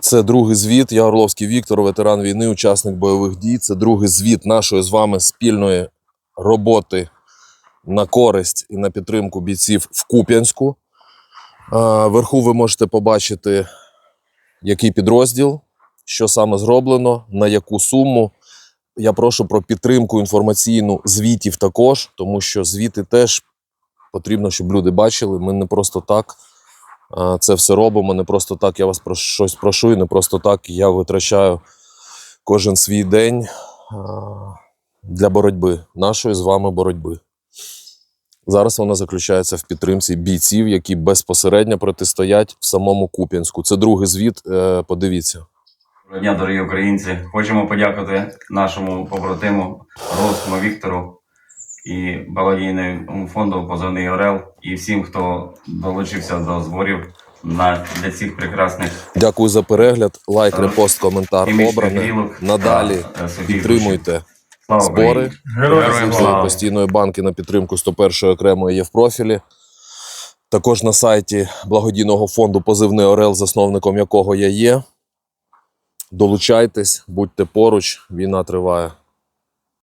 Це другий звіт. Я Орловський Віктор, ветеран війни, учасник бойових дій. Це другий звіт нашої з вами спільної роботи на користь і на підтримку бійців в Куп'янську. Вверху ви можете побачити, який підрозділ, що саме зроблено, на яку суму. Я прошу про підтримку інформаційну звітів також, тому що звіти теж потрібно, щоб люди бачили. Ми не просто так це все робимо, не просто так я вас про щось прошу, і не просто так я витрачаю кожен свій день для боротьби, нашої з вами боротьби. Зараз вона заключається в підтримці бійців, які безпосередньо протистоять в самому Куп'янську. Це другий звіт. е, Подивіться. Доброго дня, дорогі українці. Хочемо подякувати нашому побратиму Ровському Віктору і благодійному фонду Позовний Орел і всім, хто долучився до зборів на для цих прекрасних Дякую за перегляд. Лайк, репост, коментар обране. Надалі та, е, підтримуйте збори. Героям слава! постійної банки на підтримку 101 окремої є в профілі. Також на сайті благодійного фонду Позивний Орел, засновником якого я є. Долучайтесь, будьте поруч, війна триває.